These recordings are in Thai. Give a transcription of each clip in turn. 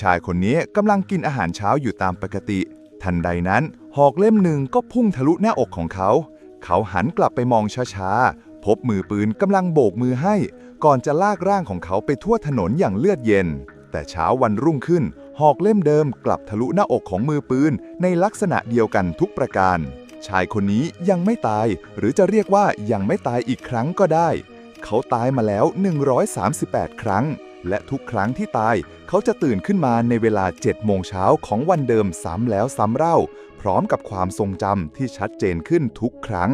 ชายคนนี้กำลังกินอาหารเช้าอยู่ตามปกติ ทันใดนั้น หอกเล่มหนึ่งก็พุ่งทะลุหน้าอกของเขา เขาหันกลับไปมองช้าๆ พบมือปืนกำลังโบกมือให้ ก่อนจะลากร่างของเขาไปทั่วถนนอย่างเลือดเย็น แต่เช้าวันรุ่งขึ้น หอกเล่มเดิมกลับทะลุหน้าอกของมือปืน ในลักษณะเดียวกันทุกประการ ชายคนนี้ยังไม่ตาย หรือจะเรียกว่ายังไม่ตายอีกครั้งก็ได้ เขาตายมาแล้ว 138 ครั้ง และทุกครั้งที่ตายเขาจะตื่นขึ้นมาในเวลา7โมงเช้าของวันเดิมซ้ำแล้วซ้ำเล่า พร้อมกับความทรงจำที่ชัดเจนขึ้นทุกครั้ง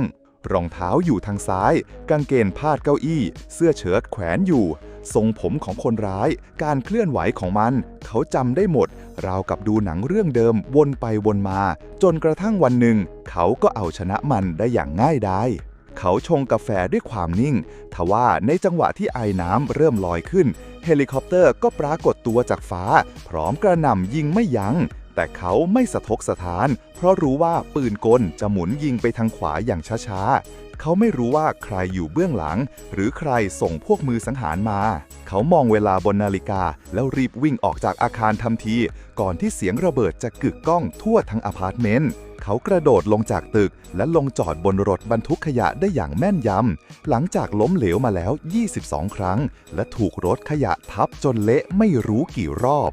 รองเท้าอยู่ทางซ้าย กางเกงพาดเก้าอี้ เสื้อเชิ้ตแขวนอยู่ ทรงผมของคนร้าย การเคลื่อนไหวของมัน เขาจำได้หมด ราวกับดูหนังเรื่องเดิมวนไปวนมา จนกระทั่งวันหนึ่ง เขาก็เอาชนะมันได้อย่างง่ายดาย เขาชงกาแฟด้วยความนิ่ง ทว่าในจังหวะที่ไอ้น้ำเริ่มลอยขึ้น เฮลิคอปเตอร์ก็ปรากฏตัวจากฟ้า พร้อมกระหน่ำยิงไม่ยัง้ง แต่เขาไม่สะทกสถาน เพราะรู้ว่าปืนกลจะหมุนยิงไปทางขวาอย่างช้าๆ เขาไม่รู้ว่าใครอยู่เบื้องหลัง หรือใครส่งพวกมือสังหารมา เขามองเวลาบนนาฬิกา แล้วรีบวิ่งออกจากอาคารทันที ก่อนที่เสียงระเบิดจะกึกก้องทั่วทั้งอพาร์ตเมนต์เขากระโดดลงจากตึกและลงจอดบนรถบรรทุกขยะได้อย่างแม่นยำ หลังจากล้มเหลวมาแล้ว 22 ครั้ง และถูกรถขยะทับจนเละไม่รู้กี่รอบ